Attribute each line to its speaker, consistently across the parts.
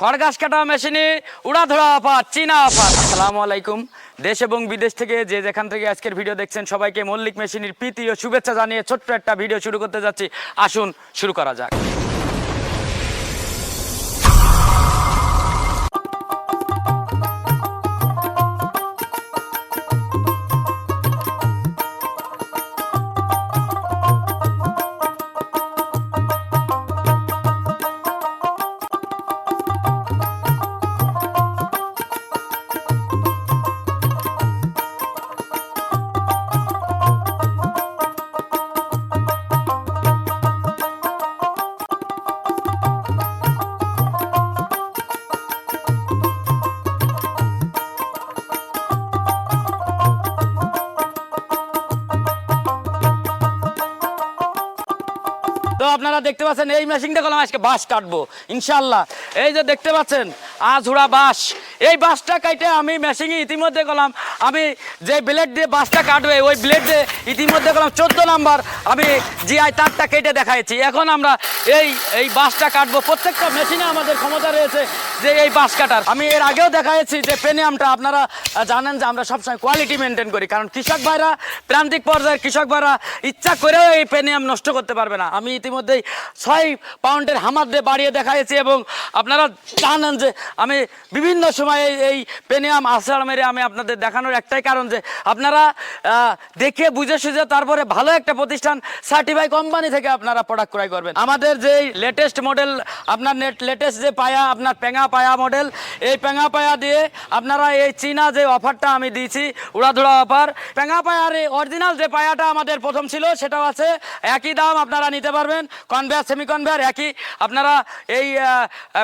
Speaker 1: খড় গাছ কাটা মেশিনে উড়াধরা আফাত চীনা আফাত আসসালামু আলাইকুম। দেশ এবং বিদেশ থেকে যে যেখান থেকে আজকের ভিডিও দেখছেন, সবাইকে মল্লিক মেশিনের প্রীতি ও শুভেচ্ছা জানিয়ে ছোট্ট একটা ভিডিও শুরু করতে যাচ্ছি। আসুন, শুরু করা যাক। আপনারা দেখতে পাচ্ছেন, এই মেশিনটা করলাম আজকে বাস কাটবো ইনশাল্লাহ এই যে দেখতে পাচ্ছেন আজুড়া বাঁশ। এই বাঁশটা কাটে আমি মেশিনে ইতিমধ্যে করলাম আমি যে ব্লেড দিয়ে বাঁশটা কাটবে, ওই ব্লেড দিয়ে ইতিমধ্যে করলাম চোদ্দ নাম্বার আমি জিআই তারটা কেটে দেখাইছি। এখন আমরা এই এই বাঁশটা কাটবো। প্রত্যেকটা মেশিনে আমাদের ক্ষমতা রয়েছে যে এই বাঁশ কাটার। আমি এর আগেও দেখাইছি যে পেনিয়ামটা আপনারা জানেন যে আমরা সবসময় কোয়ালিটি মেনটেন করি। কারণ কৃষক ভাইরা, প্রান্তিক পর্যায়ের কৃষক ভাইরা ইচ্ছা করেও এই পেনিয়াম নষ্ট করতে পারবে না। আমি ইতিমধ্যেই ছয় পাউন্ডের হামার দিয়ে বাড়িয়ে দেখাইছি এবং আপনারা জানেন যে আমি বিভিন্ন সময় এই- এই পেনিয়াম আসার মেরে আমি আপনাদের দেখানোর একটাই কারণ যে আপনারা দেখে বুঝে সুঝে তারপরে ভালো একটা প্রতিষ্ঠান সার্টিফাই কোম্পানি থেকে আপনারা প্রোডাক্ট ক্রয় করবেন। আমাদের যে লেটেস্ট মডেল আপনার নেট লেটেস্ট যে পায়া, আপনার পেঙা পায়া মডেল এই পেঙা পায়া দিয়ে আপনারা এই চীনা যে অফারটা আমি দিয়েছি উড়াধুড়া অফার পেঙা পায়ার অরিজিনাল যে পায়াটা আমাদের প্রথম ছিল, সেটাও আছে, একই দাম আপনারা নিতে পারবেন কনভেয়ার সেমি কনভেয়ার একই, আপনারা এই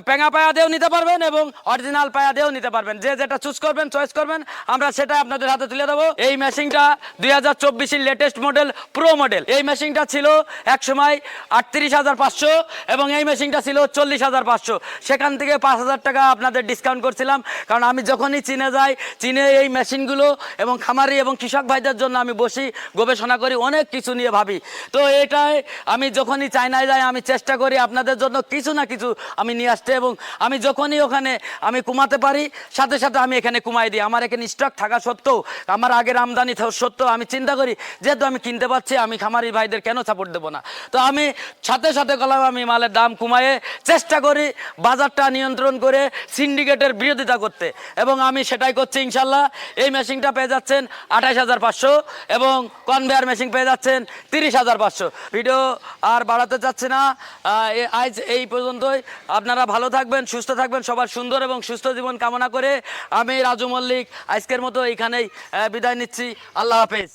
Speaker 1: পেঙা পায়া দিয়েও নিতে পারবেন এবং অরিজিনাল পায়া দিয়েও নিতে পারবেন। যে যেটা চুজ করবেন চয়েস করবেন, আমরা সেটা আপনাদের হাতে তুলে দেবো। এই মেশিনটা দুই হাজার চব্বিশের লেটেস্ট মডেল প্রো মডেল এই মেশিনটা ছিল এক সময় আটত্রিশ হাজার পাঁচশো এবং এই মেশিনটা ছিল চল্লিশ হাজার পাঁচশো। সেখান থেকে পাঁচ হাজার টাকা আপনাদের ডিসকাউন্ট করছিলাম। কারণ আমি যখনই চীনে যাই, চীনে এই মেশিনগুলো এবং খামারি এবং কৃষক ভাইদের জন্য আমি বসি, গবেষণা করি, অনেক কিছু নিয়ে ভাবি। তো এটাই আমি যখনই চায়নায় যাই, আমি চেষ্টা করি আপনাদের জন্য কিছু না কিছু আমি নিয়ে আসতে এবং আমি যখনই ওখানে আমি কুমাতে পারি সাথে সাথে আমি এখানে কুমাই দিই। আমার এখানে স্টক থাকা সত্ত্বেও, আমার আগের আমদানি সত্ত্বেও আমি চিন্তা করি, যেহেতু আমি কিনতে পারছি, আমি খামারি ভাইদের কেন সাপোর্ট দেবো না? তো আমি সাথে সাথে গেলাম আমি মালের দাম কমায়ে চেষ্টা করি বাজারটা নিয়ন্ত্রণ করে সিন্ডিকেটের বিরোধিতা করতে। এবং আমি সেটাই করছি ইনশাল্লাহ। এই মেশিনটা পেয়ে যাচ্ছেন আঠাশ হাজার পাঁচশো এবং কনভেয়ার মেশিন পেয়ে যাচ্ছেন তিরিশ হাজার পাঁচশো। ভিডিও আর বাড়াতে চাচ্ছি না। আজ এই পর্যন্তই। আপনারা ভালো থাকবেন, সুস্থ থাকবেন, সবার সুন্দর এবং সুস্থ জীবন কামনা করে আমি রাজু মল্লিক আজকের মতো এখানেই বিদায় নিচ্ছি। আল্লাহ হাফেজ।